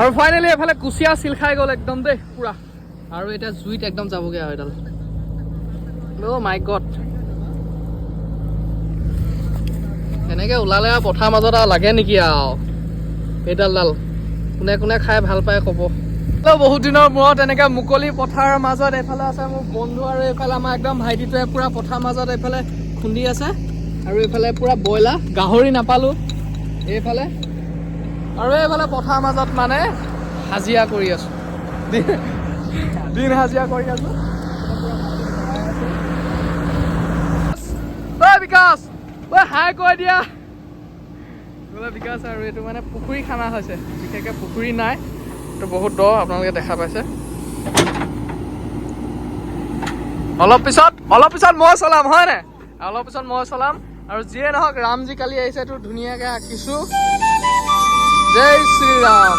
আৰু ফাইনেলি এফালে কুচিয়া চিল খাই গ'ল একদম দেই পুৰা। আৰু এতিয়া জুইত একদম যাবগৈ আৰু এডাল। অ' মাই গড এনেকে ওলালে আৰু পথাৰ মাজত আৰু লাগে নেকি আৰু? এইডালডাল। কোনে কোনে খাই ভাল পায় ক'ব। বহুত দিনৰ মূৰত এনেকে মুকলি পথাৰৰ মাজত এইফালে আছে মোৰ বন্ধু আৰু এইফালে আমাৰ একদম ভাইটিটোৱে পুৰা পথাৰৰ মাজত এইফালে খুন্দি আছে। আৰু এইফালে পুৰা ব্ৰইলাৰ। গাহৰি নাপালোঁ। এইফালে আৰু এইফালে পথাৰৰ মাজত মানে হাজিৰা কৰি আছোঁ। দিন- হাজিৰা কৰি আছোঁ। হাই কৈ দিয়া। বোলে বিকাশ আৰু এইটো মানে পুখুৰী খানা হৈছে বিশেষকৈ পুখুৰী নাই এইটো বহুত দ আপোনালোকে দেখা পাইছে। অলপ পিছত অলপ পিছত মই চলাম হয় নাই? অলপ পিছত মই চলাম আৰু যিয়ে নহওক ৰামজী কালি আহিছে তোৰ ধুনীয়াকৈ আঁকিছোঁ। জয় শ্ৰীৰাম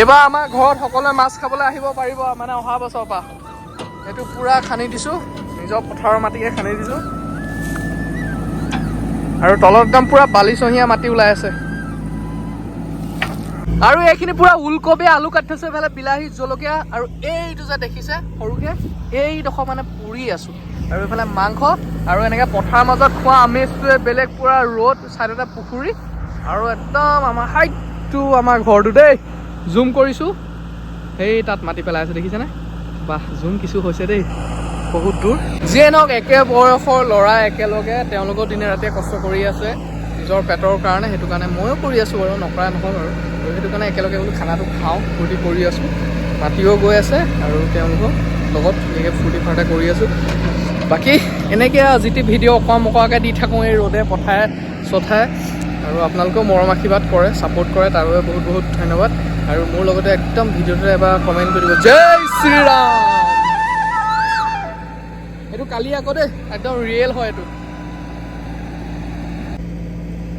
এইবাৰ আমাৰ ঘৰত সকলোৱে মাছ খাবলৈ আহিব পাৰিব মানে অহা বছৰৰ পৰা। এইটো পূৰা খান্দি দিছোঁ নিজৰ পথাৰৰ মাটিকে খান্দি দিছোঁ। আৰু তলত একদম পূৰা বালিচহীয়া মাটি ওলাই আছে। আৰু এইখিনি পূৰা ওলকবি আলু কাটি থৈছে এইফালে বিলাহী জলকীয়া আৰু এইটো যে দেখিছে সৰুকে এইডোখৰ মানে পুৰি আছোঁ। আৰু এইফালে মাংস আৰু এনেকৈ পথাৰৰ মাজত খোৱা আমেজটোৱে বেলেগ পূৰা ৰ'দ ছাইডতে পুখুৰী আৰু একদম আমাৰ হাইটটো আমাৰ ঘৰটো দেই। জুম কৰিছোঁ। সেই তাত মাতি পেলাই আছে দেখিছেনে? বাহ জুম কিছু হৈছে দেই। বহুত দূৰ। যিয়ে নহওক একে বয়সৰ ল'ৰা একেলগে তেওঁলোকেও দিনে ৰাতিয়ে কষ্ট কৰি আছে। নিজৰ পেটৰ কাৰণে সেইটো কাৰণে ময়ো কৰি আছোঁ বাৰু নকৰা নহয় আৰু সেইটো কাৰণে একেলগে বোলো খানাটো খাওঁ ফূৰ্তি কৰি আছোঁ। মাতিও গৈ আছে আৰু তেওঁলোকৰ লগত ধুনীয়াকৈ ফূৰ্তি ফাৰ্তা কৰি আছোঁ। বাকী এনেকৈ আৰু যি টি ভিডিঅ' অকৰা মকৰাকৈ দি থাকোঁ এই ৰ'দে পথাৰে চথাৰে। আৰু আপোনালোকেও মৰম আশীৰ্বাদ কৰে ছাপোৰ্ট কৰে তাৰ বাবে বহুত বহুত ধন্যবাদ। আৰু মোৰ লগতে একদম ভিডিঅ'টোতে এবাৰ কমেণ্ট কৰি দিব জয় শ্ৰীৰাম! এইটো কালি আকৌ দেই একদম ৰিয়েল হয় এইটো।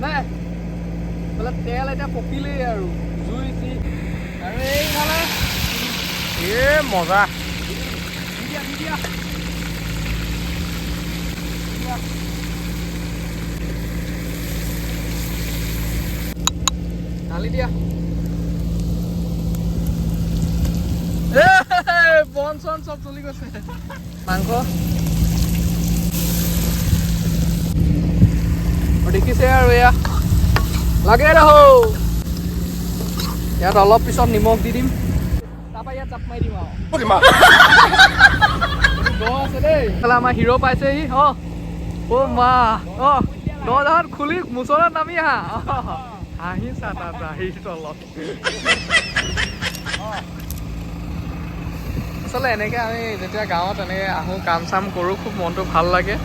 নাই বোলে তেল এতিয়া পকিলেই আৰু জুই চি আৰু এইফালে এ মজা দি দিয়া দি দিয়া দি দিয়া। ঢালি দিয়া এ, বন চন চব চলি গৈছে মাংস আৰু দেখিছে আৰু এয়া লাগে ৰহ ইয়াত অলপ পিছত নিমখ দি দিম জাপ মাৰি দিম আৰু আমাৰ হিৰ' পাইছেহি অ। অ মা অ। দহজাহাত খুলি মুচৰত নামি আহা। অ, হাঁহিছা তাত আহি তলত। আচলতে এনেকৈ আমি যেতিয়া গাঁৱত এনেকৈ আহোঁ কাম চাম কৰোঁ খুব মনটো ভালো লাগে।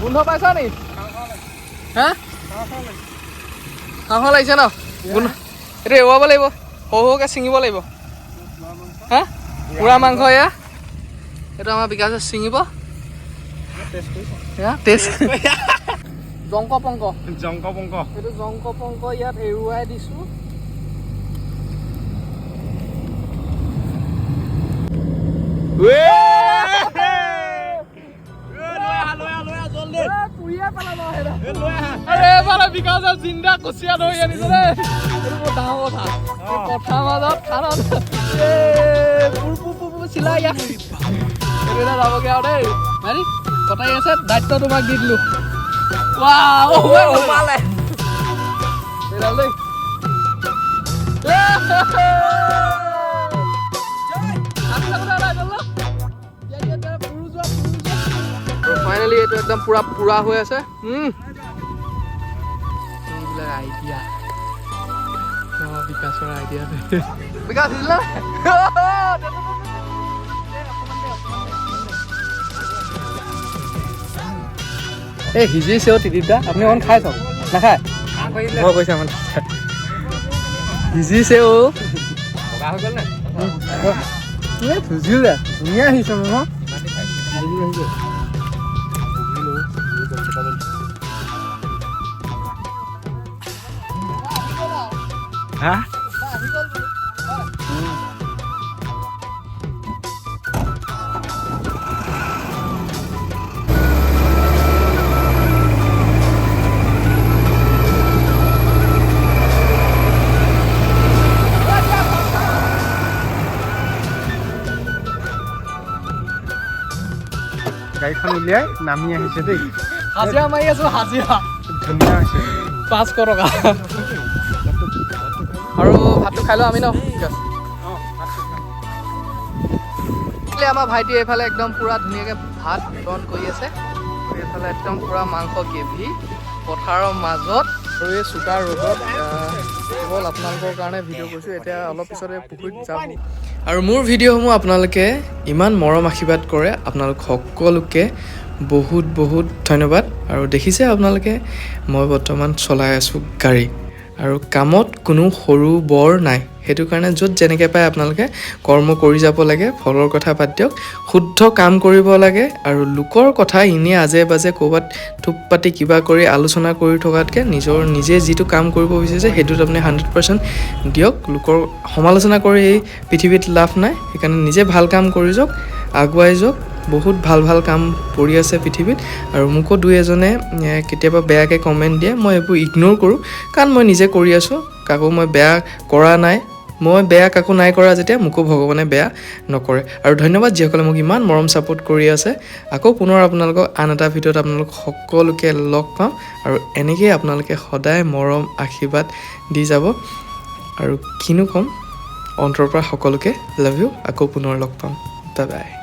গোন্ধ পাইছা নি? হা? খাওঁ লাগিছে ন? গোন্ধ এইটো এৰুৱাব লাগিব সৰু সৰুকৈ ছিঙিব লাগিব হা পুৰা মাংস এয়া এইটো আমাৰ বিকাশে ছিঙিব এয়া টেষ্ট জংক পংক জংক পংক এইটো জংক পংক ইয়াত এৰুৱাই দিছোঁ এ, সেইডাল। আৰে জিন্দা কুচিয়া ধৰি আনিছে দেই এইটো ডাঙৰ কথা। এই পথাৰ মাজত খানাত পুৰ পুৰ পুৰ পুৰ চিলাই ইয়াত এইটো যাবগৈ আৰু দেই। মাৰি কটাই আছে দায়িত্ব তোমাক দি দিলোঁ। সোমালে। এইডাল দেই। এইটো একদম পুৰা পুৰা হৈ আছে। এইবিলাক আইডিয়া বিকাশৰ আইডিয়া বিকাশ এই সিজিছেও তিতিটা। আপুনি অকণ খাই চাওক। নাখায়? মই কৈছোঁ মানে সিজিছেও। ভুজিলে ধুনীয়া আহিছে। পাবেন হ্যাঁ? গাড়ীখন উলিয়াই নামি আহিছে দেই। হাজিৰা মাৰি আছো হাজিৰা। ধুনীয়া হৈছে পাঁচশ টকা। আৰু ভাতটো খাই লওঁ আমি ন? ঠিক আছে। এইফালে আমাৰ ভাইটিয়ে এইফালে একদম পূৰা ধুনীয়াকৈ ভাত বিতৰণ কৰি আছে। এইফালে একদম পূৰা মাংস গ্ৰেভি পথাৰৰ মাজত। আৰু এই চোকা আহ, কেৱল আপোনালোকৰ কাৰণে ভিডিঅ' কৰিছোঁ। এতিয়া অলপ পিছতে পুখুৰীত যাব। আৰু মোৰ ভিডিঅ'সমূহ আপোনালোকে ইমান মৰম আশীৰ্বাদ কৰে। আপোনালোক সকলোকে বহুত বহুত ধন্যবাদ। আৰু দেখিছে আপোনালোকে মই বৰ্তমান চলাই আছোঁ গাড়ী। আৰু কামত কোনো সৰু বৰ নাই। সেইটো কাৰণে য'ত যেনেকৈ পায় আপোনালোকে কৰ্ম কৰি যাব লাগে ফলৰ কথা বাদ দিয়ক। শুদ্ধ কাম কৰিব লাগে আৰু লোকৰ কথা এনেই আজে বাজে ক'ৰবাত থোপ পাতি কিবা কৰি আলোচনা কৰি থকাতকৈ নিজৰ নিজে যিটো কাম কৰিব বিচাৰিছে সেইটোত আপুনি হাণ্ড্ৰেড পাৰ্চেণ্ট দিয়ক। লোকৰ সমালোচনা কৰি এই পৃথিৱীত লাভ নাই। সেইকাৰণে নিজে ভাল কাম কৰি যাওক আগুৱাই যাওক। বহুত ভাল ভাল কাম পৰি আছে পৃথিৱীত আৰু মোকো দুই এজনে কেতিয়াবা বেয়াকৈ কমেণ্ট দিয়ে মই এইবোৰ ইগন'ৰ কৰোঁ। কাৰণ মই নিজে কৰি আছোঁ কাকো মই বেয়া কৰা নাই। মই বেয়া কাকো নাই কৰা যেতিয়া মোকো ভগৱানে বেয়া নকৰে। আৰু ধন্যবাদ যিসকলে মোক ইমান মৰম ছাপোৰ্ট কৰি আছে। আকৌ পুনৰ আপোনালোকক আন এটা ভিডিঅ'ত আপোনালোক সকলোকে লগ পাম আৰু এনেকৈয়ে আপোনালোকে সদায় মৰম আশীৰ্বাদ দি যাব। আৰু কিনো ক'ম অন্তৰৰ পৰা সকলোকে লাভ ইউ আকৌ পুনৰ লগ পাম। বাই